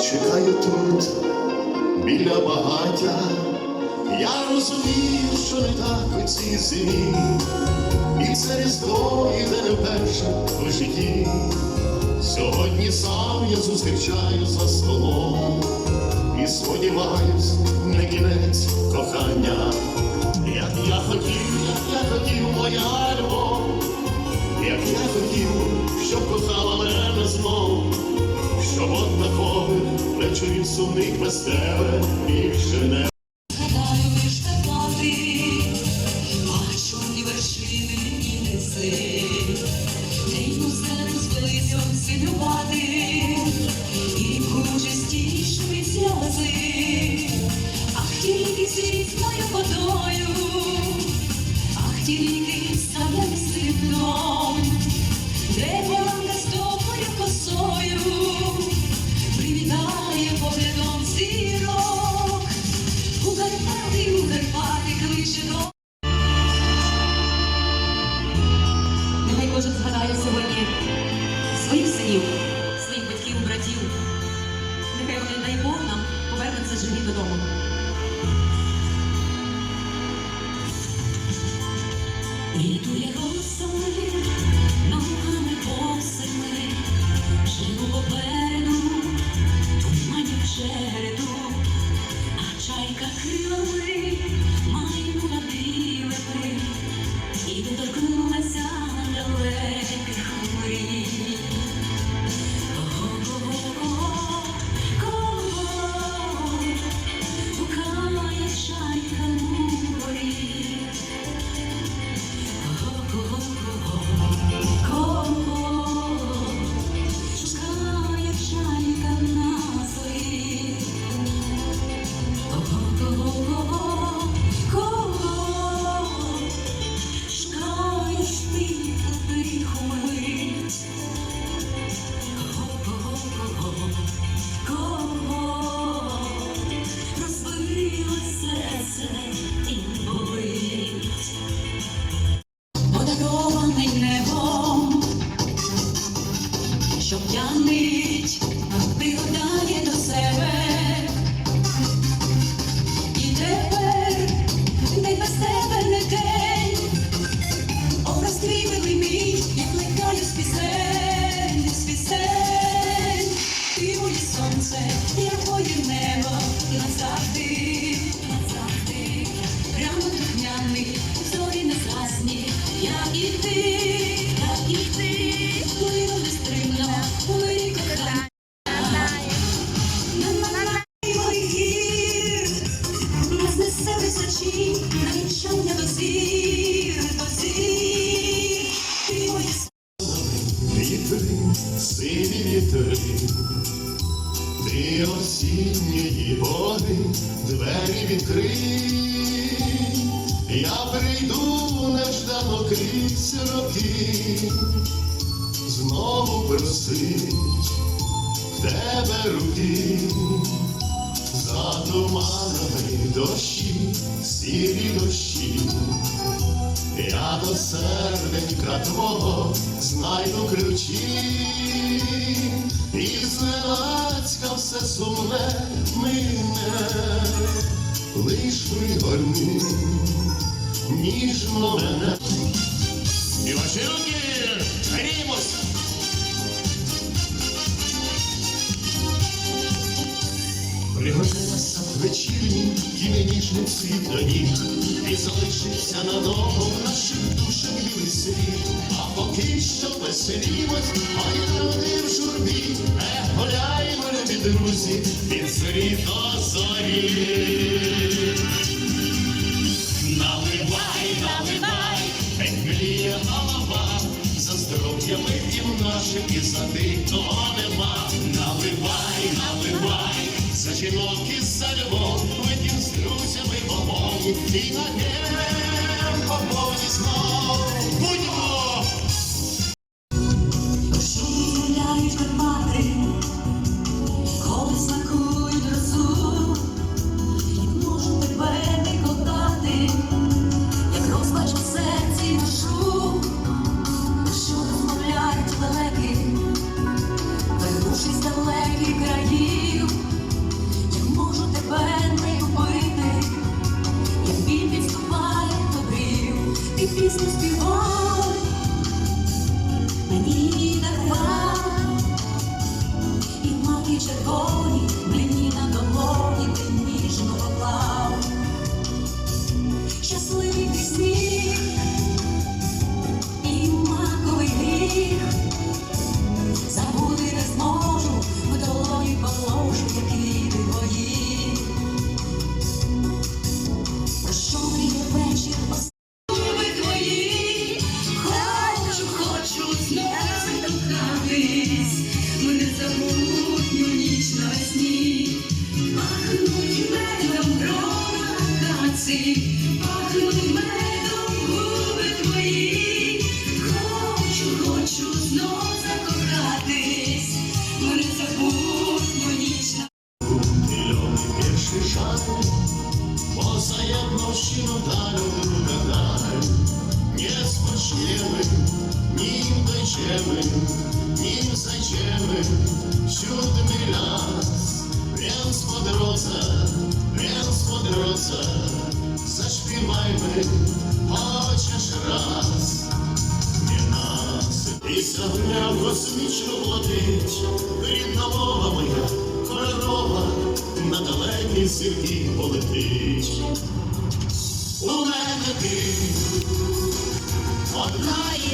чекаю тут, біля багаття. Я розумію, що не так у цій зимі, і це різдво йде не вперше в житті. Сьогодні сам я зустрічаю за столом і сподіваюсь, не кінець estrelas далеких мрій. Роки, знову просить в тебе руки, за туманами дощі, сірі дощі. Я до серденька твого знайду ключі, і зненацька все сумне мине, лиш пригорни ніжно мене. І ваші руки грімось! Пригодилася вечірні тіменіжним світоніг І залишився надовго нашим душам білий А поки що веселімось, ой, люди в журбі. Е, гуляємо, любі друзі, від зорі до зорі витім нашим і за тих, кого нема. Наливай, наливай, за жінок і за любов. Витім з друзями вогонь І на небо повні знов Добро на нації. Земля космічно платить, рідна мова моя, корова на далекі зірки полетить. У мене ти одна.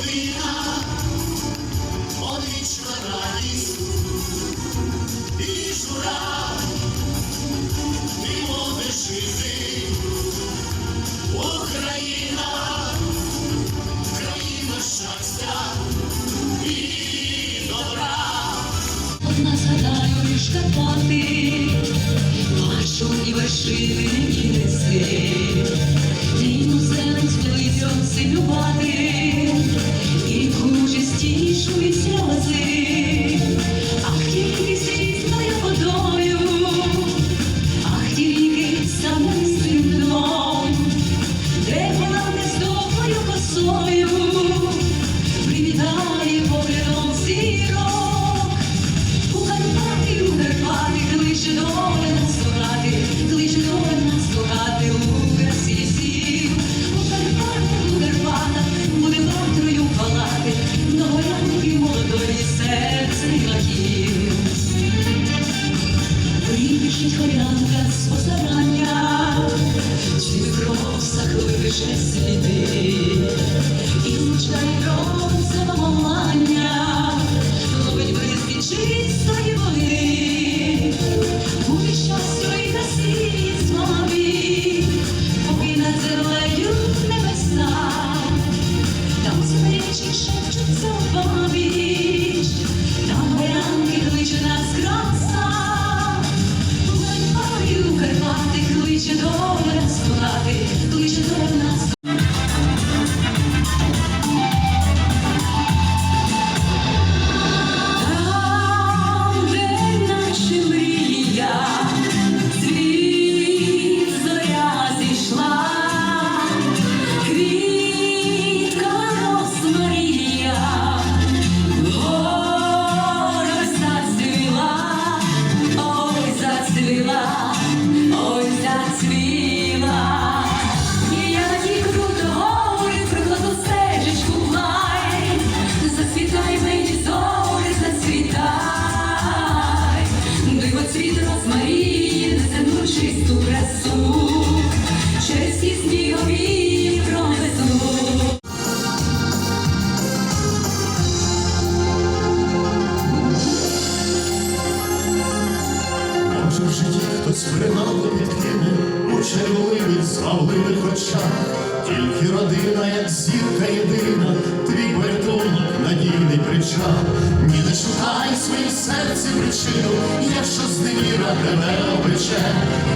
як зірка єдина, твій порятунок надійний причал. Ні, не шукай своїм серці причину, якщо з невіра тебе обече,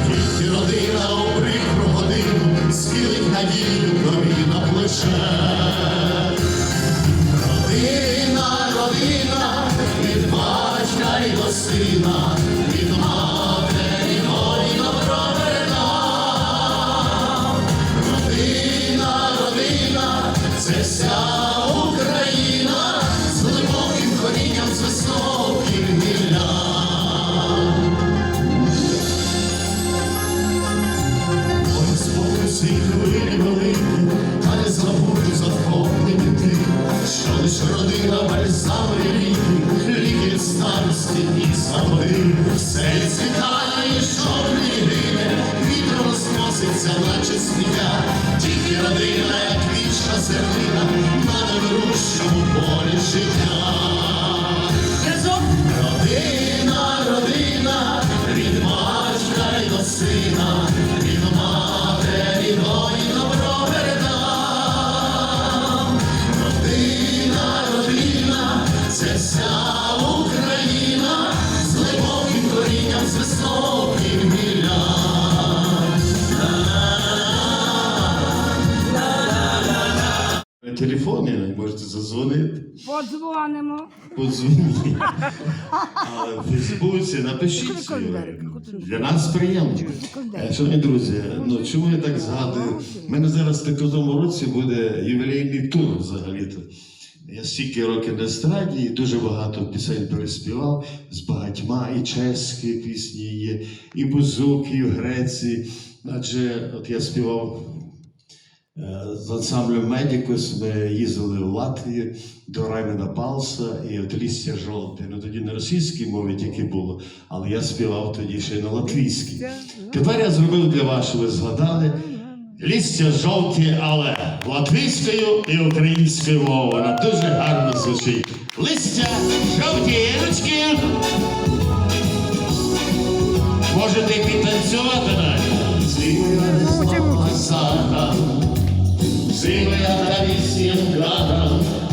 тільки родина у прикру годину Схилить надію тобі на плече. Родина, родина, від батька й до сина. Francisco. Розноситься, наче сміття. Тільки родина, як вічна зернина, на невирущому полі життя. Родина, родина, від батька й до сина, від матері й добро передам. Родина, родина, це вся Україна, з глибоким корінням, з високим Телефони можете задзвонити. Подзвонимо. Подзвоніть. В Фейсбуці напишіть. Для нас приємно. Е, Шановні друзі, ну чому я так згадую? У мене зараз в такому році буде ювілейний тур взагалі-то. Я стільки років на естраді і дуже багато пісень переспівав з багатьма, і чеські пісні є, і бузуки, і в Греції. Адже от я співав З ансамблем Медікус ми їздили в Латвію до Раймена Палса і от лістя жовте. Ну тоді на російській мові тільки було, але я співав тоді ще й на латвійській. Тепер я зробив для вас, що ви згадали. Лістя жовті, але латвійською і українською мовою. Вона дуже гарно звучить. Листя жовті ручки. Можете підтанцювати навіть. Зимова сада. Сивая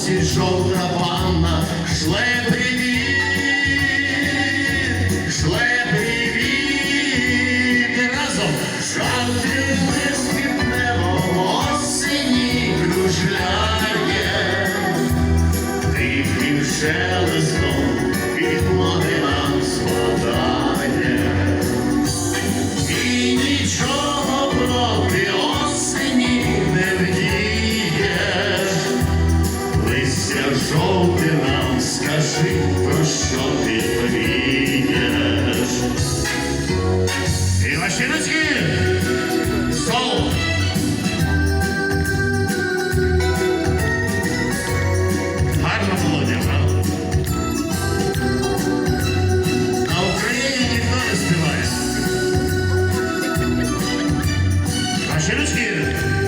на морсі жовта панна, шле Cheiro de.